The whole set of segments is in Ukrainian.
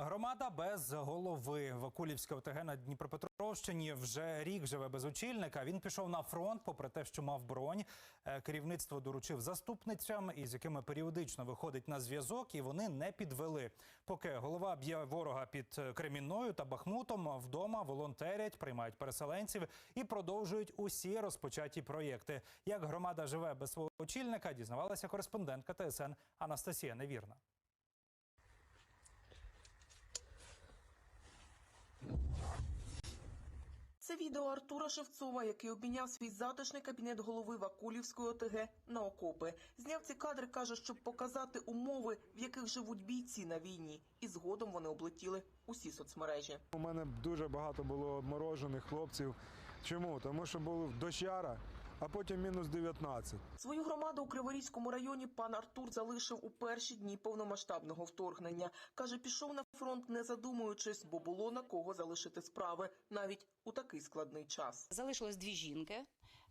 Громада без голови Вакулівська ОТГ на Дніпропетровщині вже рік живе без очільника. Він пішов на фронт, попри те, що мав бронь. Е, Керівництво доручив заступницям, із якими періодично виходить на зв'язок, і вони не підвели. Поки голова б'є ворога під е, Кремінною та Бахмутом, вдома волонтерять, приймають переселенців і продовжують усі розпочаті проєкти. Як громада живе без свого очільника, дізнавалася кореспондентка ТСН Анастасія Невірна. Це відео Артура Шевцова, який обміняв свій затишний кабінет голови Вакулівської ОТГ на окопи. Зняв ці кадри, каже, щоб показати умови, в яких живуть бійці на війні. І згодом вони облетіли усі соцмережі. У мене дуже багато було обморожених хлопців. Чому? Тому що був дощара, а потім мінус 19. Свою громаду у Криворізькому районі пан Артур залишив у перші дні повномасштабного вторгнення. Каже, пішов на фронт, не задумуючись, бо було на кого залишити справи навіть у такий складний час. Залишилось дві жінки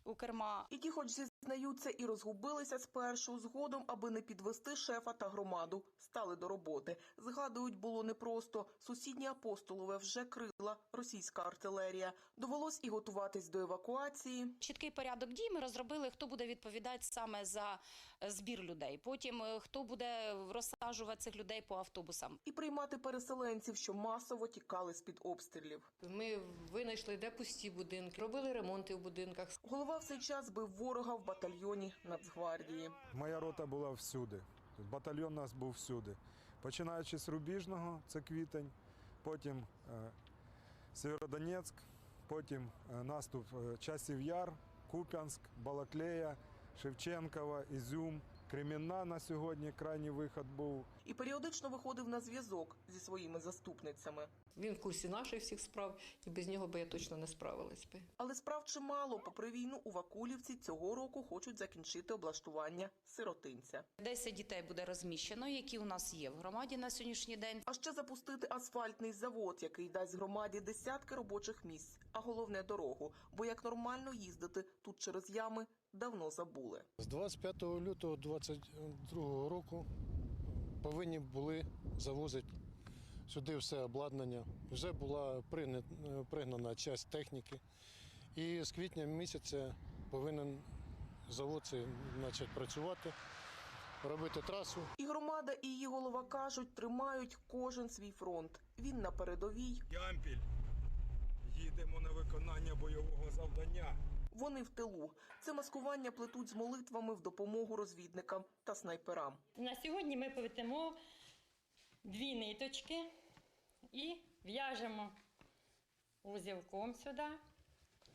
у керма. І ті, хоч зізнаються, і розгубилися спершу, згодом, аби не підвести шефа та громаду, стали до роботи. Згадують, було непросто. Сусіднє апостолове вже крила російська артилерія. Довелось і готуватись до евакуації. Чіткий порядок дій ми розробили, хто буде відповідати саме за е, збір людей. Потім е, хто буде розсаджувати цих людей по автобусам. І приймати переселенців, що масово тікали з-під обстрілів. Ми винайшли де пусті будинки, робили ремонти в будинках. Голова в цей час бив ворога в батальйоні Нацгвардії. Моя рота була всюди. Батальйон у нас був всюди. Починаючи з Рубіжного, це квітень, потім е, Сєвєродонецьк, потім е, наступ е, Часів Яр, Куп'янськ, Балаклея, Шевченкова, Ізюм, Кремінна на сьогодні крайній вихід був. І періодично виходив на зв'язок зі своїми заступницями. Він в курсі наших всіх справ, і без нього би я точно не справилась би. Але справ чимало. Попри війну у Вакулівці цього року хочуть закінчити облаштування сиротинця. 10 дітей буде розміщено, які у нас є в громаді на сьогоднішній день. А ще запустити асфальтний завод, який дасть громаді десятки робочих місць, а головне дорогу. Бо як нормально їздити тут через ями давно забули. З 25 лютого 2022 року повинні були завозити сюди все обладнання. Вже була пригна- пригнана частина техніки. І з квітня місяця повинен завод почати працювати, робити трасу. І громада, і її голова кажуть, тримають кожен свій фронт. Він на передовій, Ямпіль. Їдемо на виконання бойового завдання. Вони в тилу. Це маскування плетуть з молитвами в допомогу розвідникам та снайперам. На сьогодні ми плетемо дві ниточки і в'яжемо узілком сюди.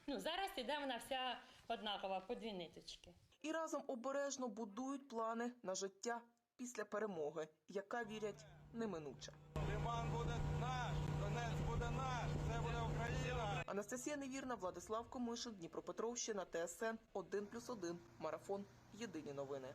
Ну, зараз іде вона вся однакова по дві ниточки. І разом обережно будують плани на життя після перемоги, яка вірять неминуча. Лиман буде наш, Донець буде наш, це буде Україна. Анастасія Невірна, Владислав Комишин, Дніпропетровщина, ТСН 1+,1, Марафон. Єдині новини.